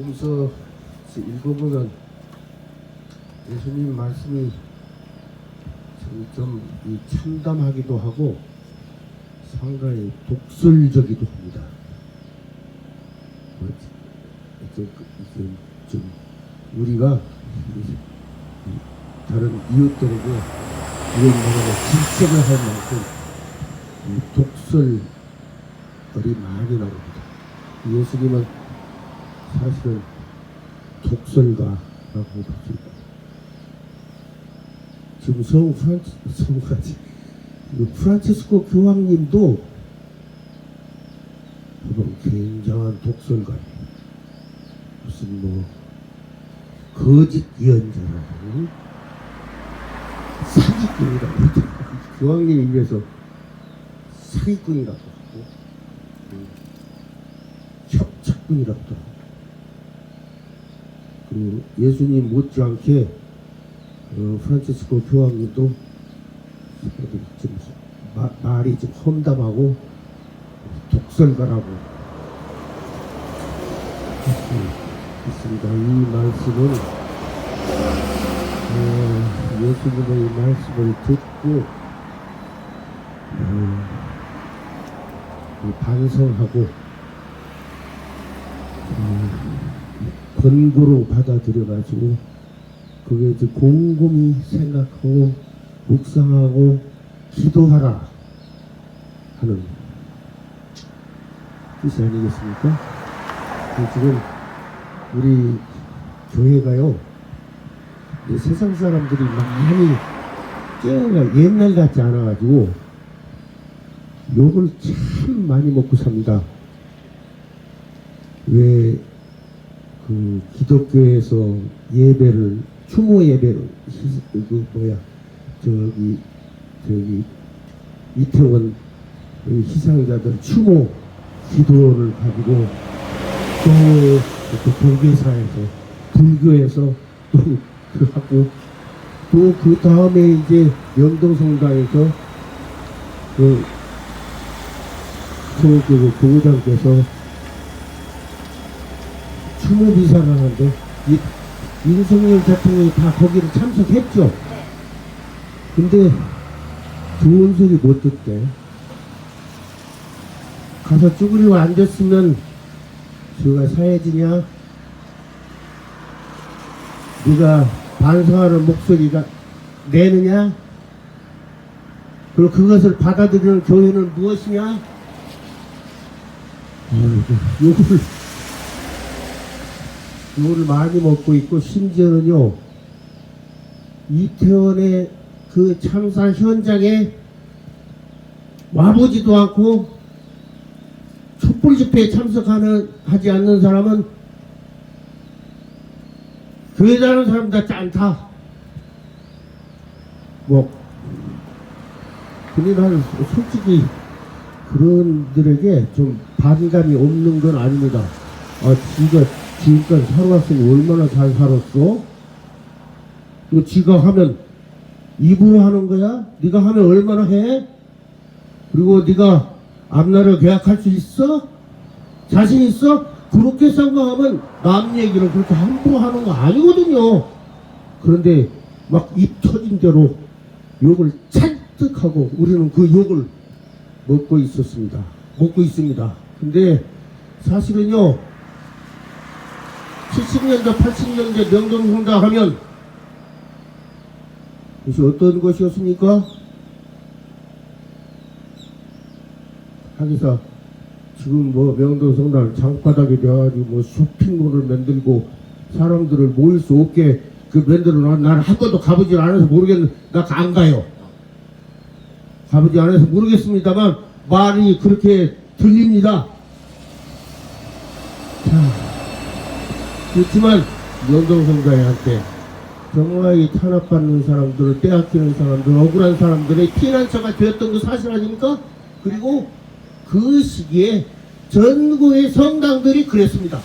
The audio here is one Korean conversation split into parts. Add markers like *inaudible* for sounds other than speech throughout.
복음서 읽어보면 예수님 말씀이 좀이 참담하기도 하고 상당히 독설적이기도 합니다. 뭐, 좀, 우리가 다른 이웃들에게 이런 말하고 질책을 할 만큼 이 독설들이 많이 나옵니다. 예수님은 사실은 독설가라고 볼수 있다. 지금 성 프란치, 성까지 프란치스코 교황님도 보면 굉장한 독설가예요. 무슨 뭐 거짓 예언자라고 사기꾼이라고. 교황님 입에서 사기꾼이라고 하고 음, 협착꾼이라고 하더라고요. 그리고 예수님 못지않게 어, 프란치스코 교황님도 좀 마, 말이 좀 험담하고 독설가라고 있습니다. 이 말씀은 어, 예수님의 말씀을 듣고 어, 이 반성하고 어, 권고로 받아들여가지고 그게 이제 곰곰이 생각하고 묵상하고 기도하라 하는 뜻이 아니겠습니까? 그 지금 우리 교회가요 이 세상 사람들이 많이 깨어나 옛날 같지 않아가지고 욕을 참 많이 먹고 삽니다. 왜 그 기독교에서 예배를 추모 예배를 희- 그 뭐야 저기 저기 이태원 이 희생자들 추모 기도를 가지고 또, 또 동계사에서 불교에서 또 *laughs* 하고 또 그 다음에 이제 영동성당에서 그, 그, 그, 교장께서 비사를 하는데 이, 윤석열 대통령이 다 거기를 참석했죠. 근데 좋은 소리 못 듣대. 가서 쭈그리고 앉았으면 저가 사회지냐? 네가 반성하는 목소리가 내느냐? 그리고 그것을 받아들이는 교회는 무엇이냐? 아이고, 욕을 욕을 많이 먹고 있고 심지어는요 이태원의 그 참사 현장에 와보지도 않고 촛불 집회에 참석하는 하지 않는 사람은 교회 다는 사람 같지 않다. 뭐 근데 나는 솔직히 그런들에게 좀 반감이 없는 건 아닙니다. 아, 지가 지금까지 살아왔으니 얼마나 잘 살았어? 이거 지가 하면 입으로 하는 거야? 네가 하면 얼마나 해? 그리고 네가 앞나라 계약할 수 있어? 자신 있어? 그렇게 생각하면 남 얘기를 그렇게 함부로 하는 거 아니거든요. 그런데 막 입 터진 대로 욕을 잔뜩 하고 우리는 그 욕을 먹고 있었습니다. 먹고 있습니다. 근데 사실은요, 70년대, 80년대 명동성당 하면 이것이 어떤 것이었습니까? 하기사 지금 뭐 명동성당 장바닥에 돼가지고 뭐 쇼핑몰을 만들고 사람들을 모일 수 없게 그 만들어 놔. 나는 한 번도 가보질 않아서 모르겠는데 나 안 가요. 가보지 않아서 모르겠습니다만 말이 그렇게 들립니다. 자, 그렇지만 명동성당한테 정말 이 탄압받는 사람들을 빼앗기는 사람들, 억울한 사람들의 피난처가 되었던 거 사실 아닙니까? 그리고 그 시기에 전국의 성당들이 그랬습니다.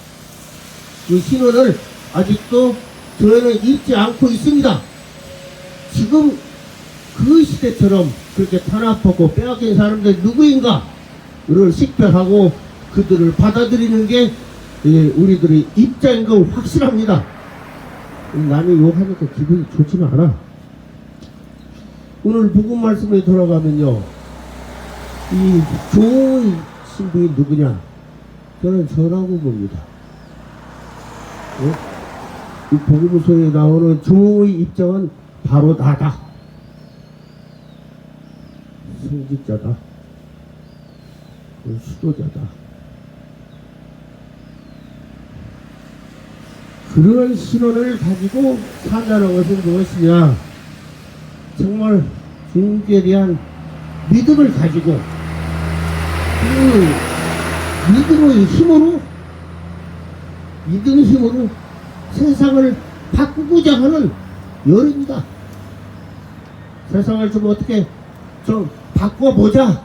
그 신원을 아직도 저희는 잊지 않고 있습니다. 지금 그 시대처럼 그렇게 탄압하고 빼앗긴 사람들 누구인가? 를 식별하고 그들을 받아들이는 게 이게 우리들의 입장인 건 확실합니다. 남이 욕하니까 기분이 좋지는 않아. 오늘 복음 말씀에 돌아가면요. 이 조의 신부이 누구냐? 저는 저라고 봅니다. 어? 이 복음서에 나오는 조의 입장은 바로 나다. 성직자다. 어, 수도자다. 그런 신원을 가지고 산다는 것은 무엇이냐? 정말 주님께 대한 믿음을 가지고 그 믿음의 힘으로 믿음의 힘으로 세상을 바꾸고자 하는 열입니다. 세상을 좀 어떻게 좀 바꿔보자.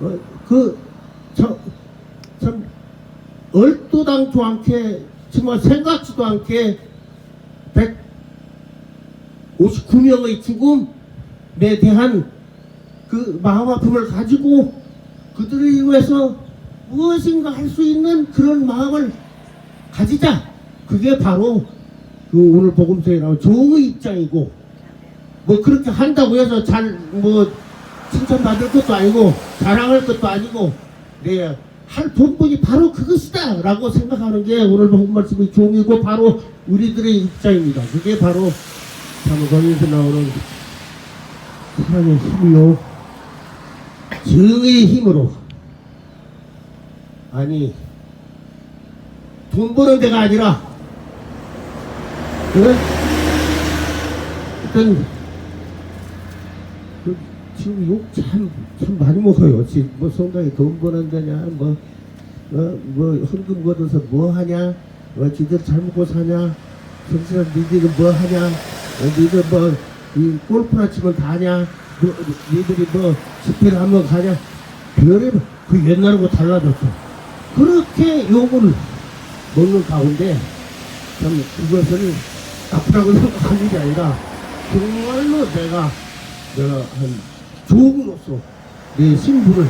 어, 그, 얼토당토 않게, 정말 생각지도 않게, 159명의 죽음에 대한 그 마음 아픔을 가지고 그들을 위해서 무엇인가 할 수 있는 그런 마음을 가지자. 그게 바로 그 오늘 복음서에 나온 종의 입장이고, 뭐 그렇게 한다고 해서 잘, 뭐, 칭찬받을 것도 아니고, 자랑할 것도 아니고, 네, 할 본분이 바로 그것이다! 라고 생각하는 게 오늘 복음 말씀의 종이고, 바로 우리들의 입장입니다. 그게 바로 사무성에서 나오는 사랑의 힘이요, 정의 힘으로, 아니, 돈 버는 데가 아니라, 그, 어떤, 그, 지금 욕 참, 참 많이 먹어요. 지금 뭐 성당에 돈 버는 데냐, 뭐, 어, 뭐, 헌금 걷어서 뭐 하냐, 어, 지들 잘 먹고 사냐, 정신아, 니들은 뭐 하냐, 어, 니들 뭐, 이 골프나 치면 다 하냐, 뭐, 니들이 뭐, 집회를 한번 가냐, 별의, 그 옛날하고 달라졌어. 그렇게 욕을 먹는 가운데, 참, 그것을 나쁘다고 생각하는 게 아니라, 정말로 내가, 내가 한 조국으로서 내 신분을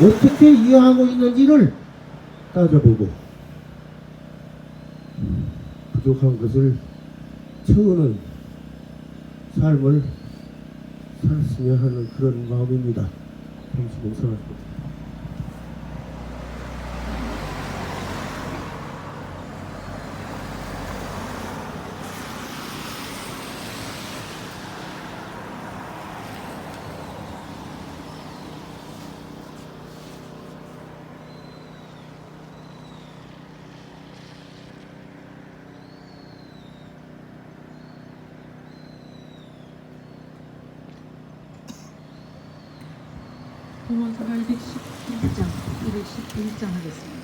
어떻게 이해하고 있는지를 따져보고, 음, 부족한 것을 채우는 삶을 살았으면 하는 그런 마음입니다. 잠시 묵상하십니다. 동원사가 211장, 211장 하겠습니다.